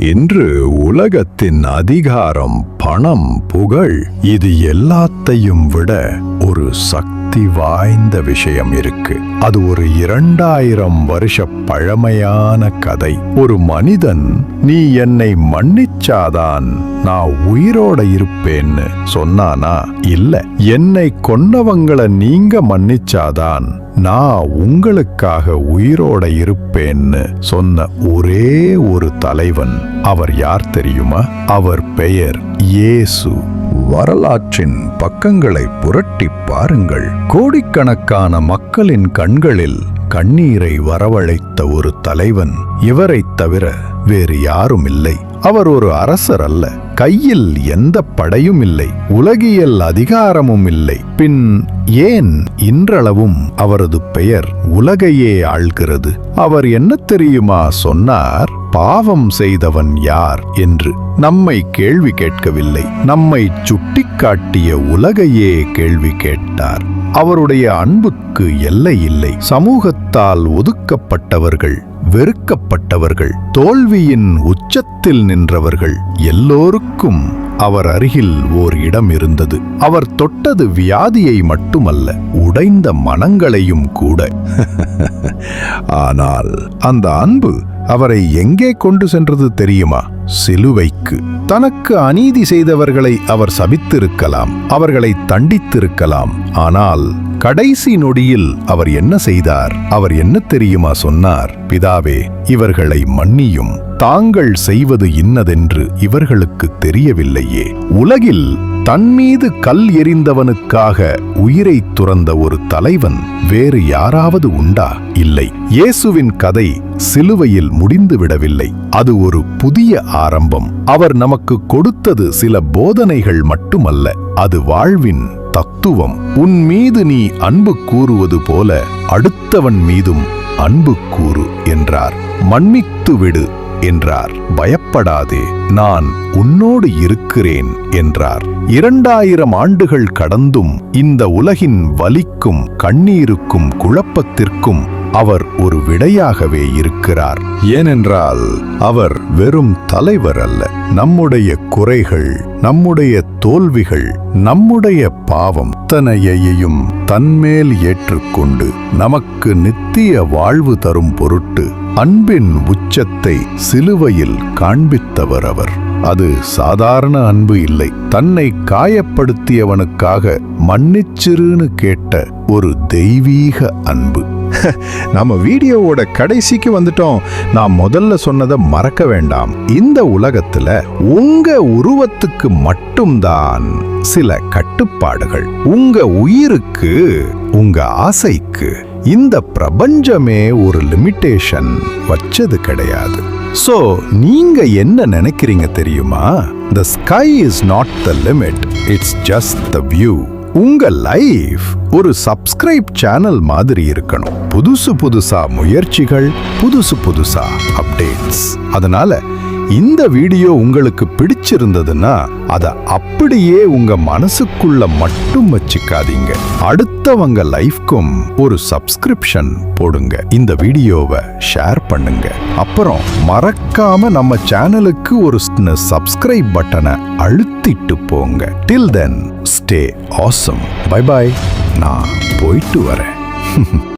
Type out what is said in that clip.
இன்று உலகத்தின் அதிகாரம் பணம் புகழ் இது எல்லாத்தையும் விட ஒரு சக்தி வாய்ந்த விஷயம் இருக்கு. அது ஒரு இரண்டாயிரம் வருஷ பழமையான கதை. ஒரு மனிதன் நீ என்னை மன்னிச்சாதான் நான் உயிரோட இருப்பேன்னு சொன்னானா? இல்ல. என்னை கொன்னவங்கள நீங்க மன்னிச்சாதான் நான் உங்களுக்காக உயிரோட இருப்பேன்னு சொன்ன ஒரே ஒரு தலைவன். அவர் யார் தெரியுமா? அவர் பெயர் இயேசு. வரலாற்றின் பக்கங்களை புரட்டி பாருங்கள். கோடிக்கணக்கான மக்களின் கண்களில் கண்ணீரை வரவழைத்த ஒரு தலைவன் இவரைத் தவிர வேறு யாரும் இல்லை. அவர் ஒரு அரசர் அல்ல. கையில் எந்த படையும் இல்லை. உலகியல் அதிகாரமும் இல்லை. பின் ஏன் இன்றளவும் அவரது பெயர் உலகையே ஆள்கிறது? அவர் என்ன தெரியுமா சொன்னார்? பாவம் செய்தவன் யார் என்று நம்மை கேள்வி கேட்கவில்லை. நம்மை சுட்டிக்காட்டிய உலகையே கேள்வி கேட்டார். அவருடைய அன்புக்கு எல்லை இல்லை. சமூகத்தால் ஒதுக்கப்பட்டவர்கள் வெறுக்கப்பட்டவர்கள் தோல்வியின் உச்சத்தில் நின்றவர்கள் எல்லோருக்கும் அவர் அருகில் ஓர் இடம் இருந்தது. அவர் தொட்டது வியாதியை மட்டுமல்ல உடைந்த மனங்களையும் கூட. ஆனால் அந்த அன்பு அவரை எங்கே கொண்டு சென்றது தெரியுமா? சிலுவைக்கு. தனக்கு அநீதி செய்தவர்களை அவர் சபித்திருக்கலாம் அவர்களை தண்டித்திருக்கலாம். ஆனால் கடைசி நொடியில் அவர் என்ன செய்தார்? அவர் என்ன தெரியுமா சொன்னார்? பிதாவே இவர்களை மன்னியும். தாங்கள் செய்வது இன்னதென்று இவர்களுக்கு தெரியவில்லையே. உலகில் தன் மீது கல் எறிந்தவனுக்காக உயிரை துறந்த ஒரு தலைவன் வேறு யாராவது உண்டா? இல்லை. இயேசுவின் கதை சிலுவையில் முடிந்து விடவில்லை. அது ஒரு புதிய ஆரம்பம். அவர் நமக்கு கொடுத்தது சில போதனைகள் மட்டுமல்ல. அது வாழ்வின் தத்துவம். உன் மீது நீ அன்பு கூறுவது போல அடுத்தவன் மீதும் அன்பு கூறு என்றார். மன்மித்து விடு என்றார். பயப்படாதே நான் உன்னோடு இருக்கிறேன் என்றார். இரண்டாயிரம் ஆண்டுகள் கடந்தும் இந்த உலகின் வலிக்கும் கண்ணீருக்கும் குழப்பத்திற்கும் அவர் ஒரு விடையாகவே இருக்கிறார். ஏனென்றால் அவர் வெறும் தலைவர் அல்ல. நம்முடைய குறைகள் நம்முடைய தோல்விகள் நம்முடைய பாவம் தனையையும் தன்மேல் ஏற்றுக்கொண்டு நமக்கு நித்திய வாழ்வு தரும் பொருட்டு அன்பின் உச்சத்தை சிலுவையில் காண்பித்தவர் அவர். அது சாதாரண அன்பு இல்லை. தன்னை காயப்படுத்தியவனுக்காக மன்னிச்சிருன்னு கேட்ட ஒரு தெய்வீக அன்பு. நம்ம வீடியோவோட கடைசிக்கு வந்துட்டோம். நான் முதல்ல சொன்னதை மறக்க வேண்டாம். இந்த உலகத்துல உங்க உருவத்துக்கு மட்டும்தான் சில கட்டுப்பாடுகள். உங்க உயிருக்கு உங்க ஆசைக்கு இந்த பிரபஞ்சமே ஒரு லிமிட்டேஷன் வச்சது கிடையாது. சோ நீங்க என்ன நினைக்கிறீங்க தெரியுமா? The sky is not the limit it's just the view உங்க லைஃப் ஒரு சப்ஸ்கிரைப் சேனல் மாதிரி இருக்கணும். புதுசு புதுசா முயற்சிகள் புதுசு புதுசா அப்டேட்ஸ் அதனால இந்த வீடியோ உங்களுக்கு பிடிச்சிருந்ததுன்னா அதை அப்படியே உங்க மனசுக்குள்ள மட்டும் வச்சுக்காதீங்க. அடுத்தவங்க லைஃப்க்கும் ஒரு சப்ஸ்கிரிப்ஷன் போடுங்க. இந்த வீடியோவை ஷேர் பண்ணுங்க. அப்புறம் மறக்காம நம்ம சேனலுக்கு ஒரு சப்ஸ்கிரைப் பட்டனை அழுத்திட்டு போங்க. Till then stay awesome bye bye நான் போயிட்டு வரேன்.